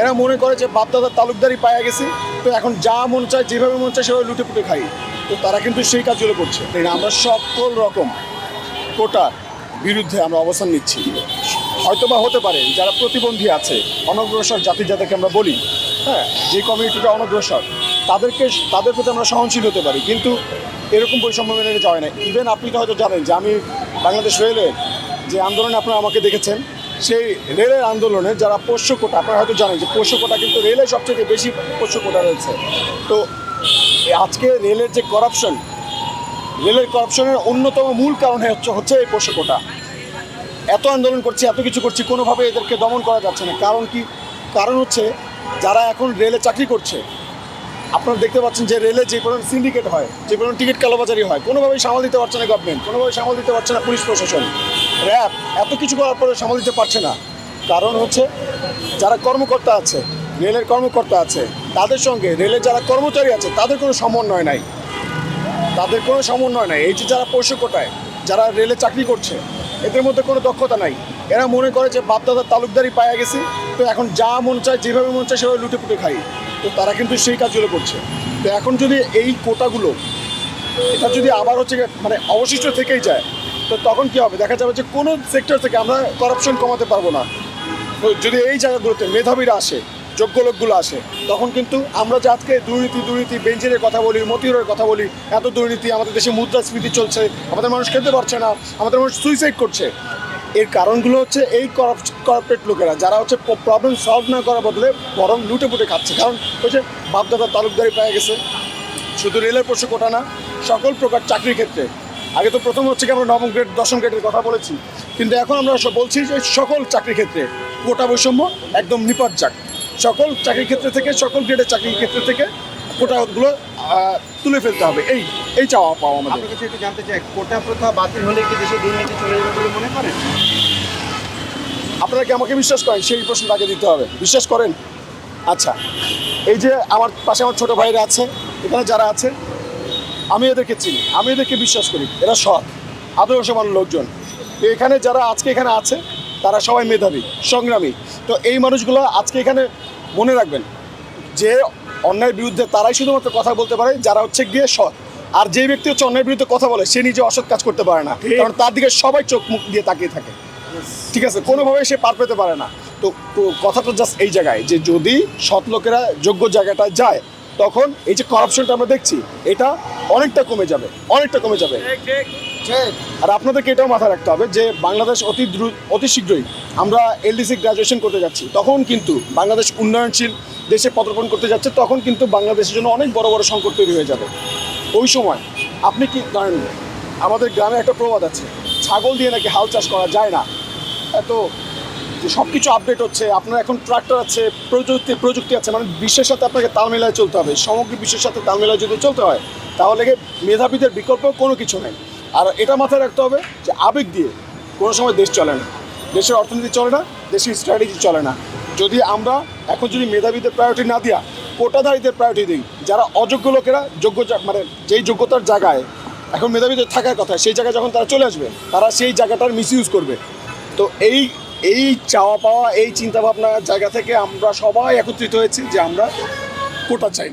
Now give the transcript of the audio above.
এরা মনে করে যে বাপদাদার তালুকদারি পাওয়া গেছে, তো এখন যা মন চায়, যেভাবে মন চায় সেভাবে লুটে পুটে খাই। তো তারা কিন্তু সেই কাজগুলো করছে। আমরা সকল রকম কোটার বিরুদ্ধে আমরা অবস্থান নিচ্ছি। হয়তো বা হতে পারে যারা প্রতিবন্ধী আছে, অনগ্রসর জাতি যাদেরকে আমরা বলি হ্যাঁ যে কমিউনিটিটা অনগ্রসর, তাদেরকে, তাদের প্রতি আমরা সহনশীল হতে পারি। কিন্তু এরকম বৈষম্য মেনে যাওয়া না। ইভেন আপনি তো হয়তো জানেন যে আমি বাংলাদেশ রেলের যে আন্দোলনে আপনারা আমাকে দেখেছেন সেই রেলের আন্দোলনে যারা পোষ্য কোটা আপনারা হয়তো জানেন যে পোষ্য কোটা কিন্তু রেলে সবচেয়ে বেশি পোষ্য কোটা রয়েছে। তো আজকে রেলের যে করাপশন রেলের করাপশনের অন্যতম মূল কারণ হচ্ছে হচ্ছে এই পোষ্য কোটা এত আন্দোলন করছি, এত কিছু করছি, কোনোভাবে এদেরকে দমন করা যাচ্ছে না। কারণ কি? কারণ হচ্ছে, যারা এখন রেলে চাকরি করছে আপনারা দেখতে পাচ্ছেন যে রেলে যে পরিমাণ সিন্ডিকেট হয়, যে পরিমাণ টিকিট কালোবাজারি হয়, কোনোভাবেই সামাল দিতে পারছে না গভর্নমেন্ট কোনোভাবেই সামাল দিতে পারছে না পুলিশ প্রশাসন। র্যাব এত কিছু করার পরে সামাল দিতে পারছে না। কারণ হচ্ছে, যারা কর্মকর্তা আছে, রেলের কর্মকর্তা আছে, তাদের সঙ্গে রেলের যারা কর্মচারী আছে, তাদের কোনো সমন্বয় নাই। তাদের কোনো সমন্বয় নাই। এই যে যারা পশু কোটায় যারা রেলে চাকরি করছে, এদের মধ্যে কোনো দক্ষতা নাই। এরা মনে করে যে বাপদাদার তালুকদারি পাওয়া গেছে, তো এখন যা মন চায়, যেভাবে মন চায় সেভাবে লুটে পুটে খাই। তো তারা কিন্তু সেই কাজগুলো করছে। তো এখন যদি এই কোটাগুলো, এটা যদি আবার হচ্ছে মানে অবশিষ্ট থেকেই যায়, তো তখন কি হবে? দেখা যাবে যে কোনো সেক্টর থেকে আমরা করাপশন কমাতে পারব না। তো যদি এই জায়গাগুলোতে মেধাবীরা আসে, যোগ্য লোকগুলো আসে, তখন কিন্তু আমরা যে আজকে দুর্নীতি দুর্নীতি বেঞ্জিনের কথা বলি, মতিউরের কথা বলি, এত দুর্নীতি, আমাদের দেশে মুদ্রাস্ফীতি চলছে, আমাদের মানুষ খেতে পারছে না, আমাদের মানুষ সুইসাইড করছে। এর কারণগুলো হচ্ছে এই কর্পোরেট লোকেরা, যারা হচ্ছে প্রবলেম সলভ না করার বদলে বরং লুটে পুটে খাচ্ছে। কারণ হচ্ছে বাপদাদা তালুকদারি পেয়ে গেছে, শুধু রেলের পোষে কোটা না, সকল প্রকার চাকরির ক্ষেত্রে। আগে তো প্রথম হচ্ছে কি আমরা নবম গ্রেড দশম গ্রেডের কথা বলেছি, কিন্তু এখন আমরা বলছি যে সকল চাকরির ক্ষেত্রে কোটা বৈষম্য একদম নিপাত সকল চাকরির ক্ষেত্রে থেকে সকল গ্রেডের চাকরির ক্ষেত্রে থেকে কোটাগুলো তুলে ফেলতে হবে। এই এই চাওয়া পাওয়া আমাদের। আপনার কাছে একটু জানতে চাই কোটা প্রথা বাতিল হলে কি দেশে দুর্নীতি চলে যাবে বলে মনে করেন? আপনারা কি আমাকে বিশ্বাস করেন? সেই প্রশ্ন তাকে দিতে হবে। বিশ্বাস করেন? আচ্ছা এই যে আমার পাশে আমার ছোটো ভাইরা আছে এখানে যারা আছে আমি এদেরকে চিনি আমি এদেরকে বিশ্বাস করি এরা সৎ আদর্শমান লোকজন। তো এখানে যারা আজকে এখানে আছে তারা সবাই মেধাবী সংগ্রামী। তো এই মানুষগুলো আজকে এখানে মনে রাখবেন যে অন্যায়ের বিরুদ্ধে তারাই শুধুমাত্র কথা বলতে পারে যারা হচ্ছে গিয়ে সৎ। আর যে ব্যক্তি হচ্ছে অন্যায়ের বিরুদ্ধে কথা বলে সে নিজে অসৎ কাজ করতে পারে না। কারণ তার দিকে সবাই চোখ মুখ দিয়ে তাকিয়ে থাকে। ঠিক আছে? কোনোভাবে সে পার পেতে পারে না। তো তো কথাটা জাস্ট এই জায়গায় যে যদি সৎ লোকেরা যোগ্য জায়গাটায় যায় তখন এই যে করাপশনটা আমরা দেখছি এটা অনেকটা কমে যাবে অনেকটা কমে যাবে। আর আপনাদেরকে এটাও মাথায় রাখতে হবে যে বাংলাদেশ অতি দ্রুত অতি শীঘ্রই আমরা এলডিসি গ্রাজুয়েশন করতে যাচ্ছি। তখন কিন্তু বাংলাদেশ উন্নয়নশীল দেশে পদার্পণ করতে যাচ্ছে, তখন কিন্তু বাংলাদেশের জন্য অনেক বড় বড় সংকট তৈরি হয়ে যাবে। ওই সময় আপনি কি ধরেন আমাদের গ্রামে একটা প্রবাদ আছে, ছাগল দিয়ে নাকি হাল চাষ করা যায় না। এত সব কিছু আপডেট হচ্ছে, আপনার এখন ট্রাক্টর আছে, প্রযুক্তি প্রযুক্তি আছে মানে বিশ্বের সাথে আপনাকে তাল মেলায় চলতে হবে, সমগ্র বিশ্বের সাথে তাল মেলায় যদি চলতে হয়, তাহলে মেধাবীদের বিকল্প কোনো কিছু নেই? আর এটা মাথায় রাখতে হবে যে আবেগ দিয়ে কোনো সময় দেশ চলে না। দেশের অর্থনীতি চলে না, দেশের স্ট্র্যাটেজি চলে না। যদি আমরা এখন যদি মেধাবীদের প্রায়োরিটি না দিয়া কোটাধারীদের প্রায়োরিটি দিই, যারা অযোগ্য লোকেরা যোগ্য মানে যেই যোগ্যতার জায়গায় এখন মেধাবীদের থাকার কথা, সেই জায়গায় যখন তারা চলে আসবে, তারা সেই জায়গাটার মিস ইউজ করবে। তো এই এই চাওয়া পাওয়া, এই চিন্তাভাবনার জায়গা থেকে আমরা সবাই একত্রিত হয়েছি যে আমরা কোটা চাই